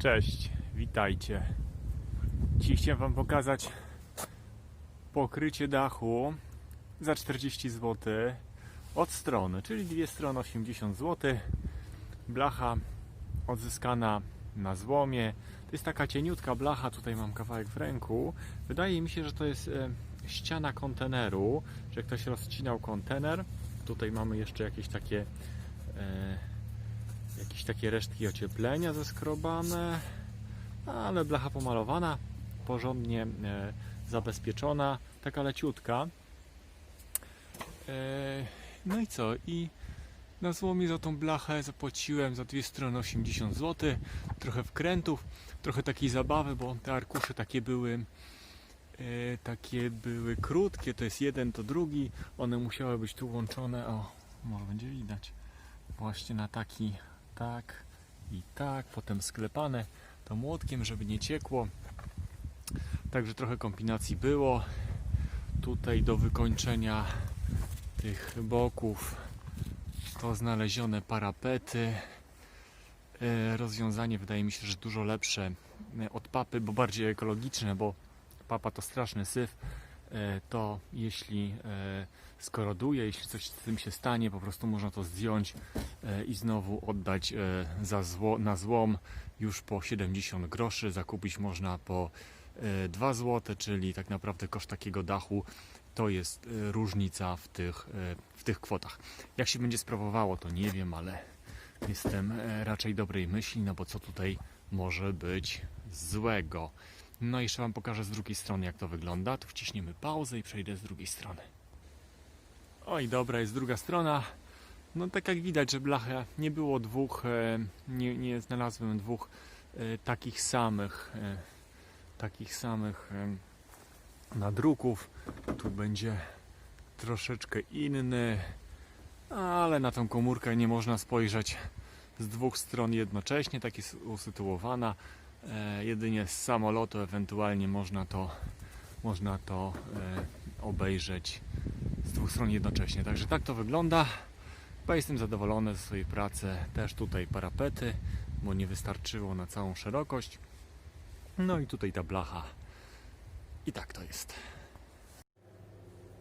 Cześć, witajcie. Dziś chciałem Wam pokazać pokrycie dachu za 40 zł od strony, czyli dwie strony 80 zł. Blacha odzyskana na złomie. To jest taka cieniutka blacha, tutaj mam kawałek w ręku. Wydaje mi się, że to jest e, ściana konteneru, że ktoś rozcinał kontener. Tutaj mamy jeszcze jakieś takie e, jakieś takie resztki ocieplenia zeskrobane, ale blacha pomalowana, porządnie e, zabezpieczona, taka leciutka. E, no i co? I na złomie za tą blachę zapłaciłem za dwie strony 80 zł, trochę wkrętów, trochę takiej zabawy, bo te arkusze takie były e, takie były krótkie, to jest jeden, to drugi, one musiały być tu łączone, o, może będzie widać, właśnie na taki tak i tak, potem sklepane to młotkiem, żeby nie ciekło. Także trochę kombinacji było. Tutaj do wykończenia tych boków to znalezione parapety. E, Rozwiązanie wydaje mi się, że dużo lepsze e, od papy, bo bardziej ekologiczne, bo papa to straszny syf. E, To jeśli e, skoroduje, jeśli coś z tym się stanie, po prostu można to zdjąć e, i znowu oddać za zło, na złom już po 70 groszy. Zakupić można po e, 2 zł, czyli tak naprawdę koszt takiego dachu to jest różnica w tych, w tych kwotach. Jak się będzie sprawowało, to nie wiem, ale jestem raczej dobrej myśli, no bo co tutaj może być złego. No i jeszcze Wam pokażę z drugiej strony jak to wygląda. Tu wciśniemy pauzę i przejdę z drugiej strony. Oj, dobra, jest druga strona. No tak jak widać, że blacha nie było dwóch, e, nie, nie znalazłem dwóch e, takich samych, e, takich samych nadruków. Tu będzie troszeczkę inny, ale na tą komórkę nie można spojrzeć z dwóch stron jednocześnie, tak jest usytuowana. E, jedynie z samolotu ewentualnie można to, można to e, obejrzeć z dwóch stron jednocześnie. Także tak to wygląda. Chyba jestem zadowolony ze swojej pracy. Też tutaj parapety, bo nie wystarczyło na całą szerokość. No i tutaj ta blacha. I tak to jest.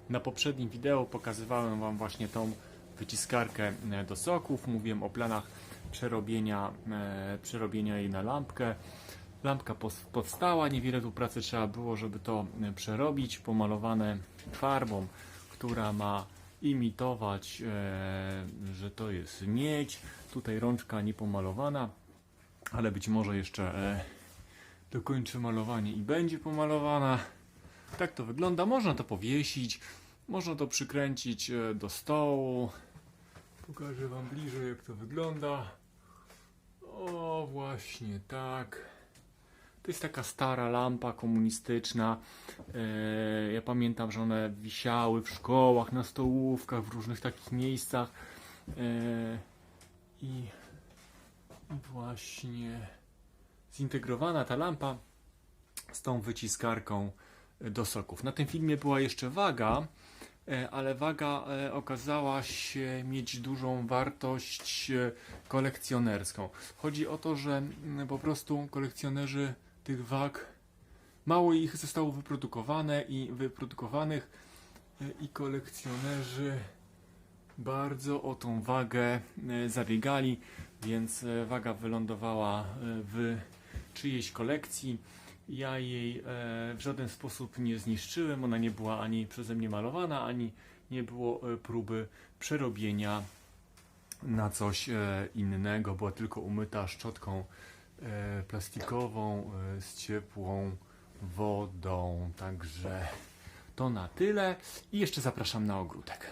Na poprzednim wideo pokazywałem Wam właśnie tą wyciskarkę e, do soków. Mówiłem o planach przerobienia, e, przerobienia jej na lampkę. Lampka powstała, niewiele tu pracy trzeba było, żeby to e, przerobić. Pomalowane farbą, która ma imitować, e, że to jest miedź. Tutaj rączka niepomalowana, ale być może jeszcze dokończy malowanie i będzie pomalowana. Tak to wygląda. Można to powiesić, można to przykręcić do stołu. Pokażę Wam bliżej, jak to wygląda. O, właśnie tak. To jest taka stara lampa komunistyczna. E, ja pamiętam, że one wisiały w szkołach, na stołówkach, w różnych takich miejscach. E, i, właśnie zintegrowana ta lampa z tą wyciskarką do soków. Na tym filmie była jeszcze waga, ale waga e, okazała się mieć dużą wartość e, kolekcjonerską. Chodzi o to, że mm, po prostu kolekcjonerzy tych wag mało ich zostało wyprodukowane i wyprodukowanych e, i kolekcjonerzy bardzo o tą wagę e, zabiegali, więc e, waga wylądowała e, w czyjejś kolekcji. Ja jej e, w żaden sposób nie zniszczyłem. Ona nie była ani przeze mnie malowana, ani nie było e, próby przerobienia na coś e, innego. Była tylko umyta szczotką plastikową z ciepłą wodą. Także to na tyle. I jeszcze zapraszam na ogródek.